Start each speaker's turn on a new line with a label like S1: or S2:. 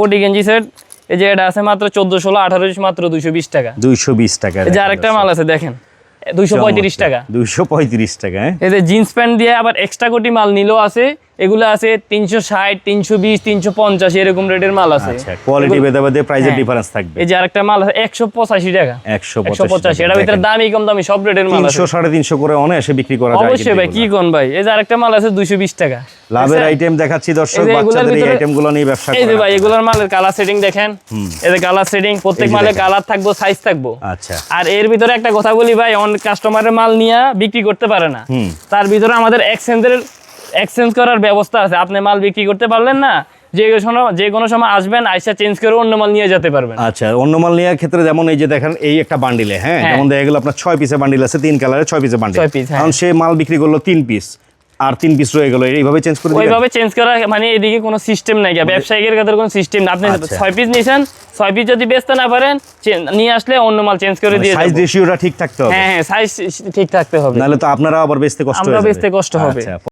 S1: কোটি গেঞ্জি সেট। এই যে এটা আছে মাত্র চোদ্দ ষোলো আঠারো মাত্র দুইশো বিশ টাকা।
S2: দুইশো বিশ টাকা
S1: এই যে আরেকটা মাল আছে দেখেন। দুইশো পঁয়ত্রিশ টাকা।
S2: দুইশো পঁয়ত্রিশ টাকা হ্যাঁ?
S1: এই যে জিন্স প্যান্ট দিয়ে আবার এক্সট্রা কোটি মাল নিলেও আছে। এগুলো আছে তিনশো ষাট তিনশো বিশ তিনশো পঞ্চাশ এরকম রেটের মাল আছে।
S2: আচ্ছা কোয়ালিটি ভেদে ভেদে প্রাইসের। ডিফারেন্স থাকবে।
S1: এই যে আরেকটা মাল আছে একশো পঁচাশি টাকা।
S2: একশো
S1: পঁচাশি এটার ভিতরে দামি কম দামি সব রেটের মাল
S2: তিনশো সাড়ে তিনশো করে অনায়াসে বিক্রি করা যায়
S1: অবশ্যই ভাই কি কোন ভাই? এই যে আরেকটা মাল আছে দুইশো বিশ টাকা।
S2: লাভের আইটেম দেখাচ্ছি দর্শক বাচ্চাদের এই
S1: ভিতরে-
S2: আইটেমগুলো নিয়ে ব্যবসা
S1: এই যে ভাই এগুলোর মালের কালার সেটিং দেখেন। এই যে কালার সেটিং প্রত্যেক মালের কালার থাকব সাইজ থাকব।
S2: আচ্ছা।
S1: আর এর ভিতরে একটা কথা বলি ভাই অনেক কাস্টমারের মাল নিয়ে বিক্রি করতে পারে না। তার ভিতরে আমাদের এক্সচেঞ্জের এক্সচেঞ্জ করার ব্যবস্থা আছে। আপনি মাল বিক্রি করতে পারলেন না যে কোনো যে কোনো সময় আসবেন আইসা চেঞ্জ করে অন্য মাল নিয়ে যেতে পারবেন।
S2: আচ্ছা অন্য মাল নেওয়ার ক্ষেত্রে যেমন এই যে দেখেন এই একটা বান্ডিলে হ্যাঁ?
S1: হ্যাঁ।
S2: যেমন দেখা গেল আপনার ছয় পিসের বান্ডিল আছে তিন কালারে ছয় পিসের বান্ডিল
S1: হ্যাঁ।
S2: কারণ সে মাল বিক্রি করল তিন পিস আর তিন পিস রয়ে গেল এইভাবে চেঞ্জ করে
S1: ওইভাবে চেঞ্জ করা মানে এদিকে কোনো সিস্টেম নাই গা ব্যবসায়িকের কাছে কোনো সিস্টেম না আপনি
S2: আচ্ছা।
S1: ছয় পিস নিয়েছেন ছয় পিস যদি বেচতে না পারেন নিয়ে আসলে অন্য মাল চেঞ্জ করে দিয়ে
S2: সাইজ রেশিওটা ঠিক থাকতে হবে।
S1: হ্যাঁ হ্যাঁ সাইজ ঠিক থাকতে হবে।
S2: নাহলে তো আপনারা আবার বেচতে কষ্ট
S1: আমরা বেচতে কষ্ট হবে।
S2: আচ্ছা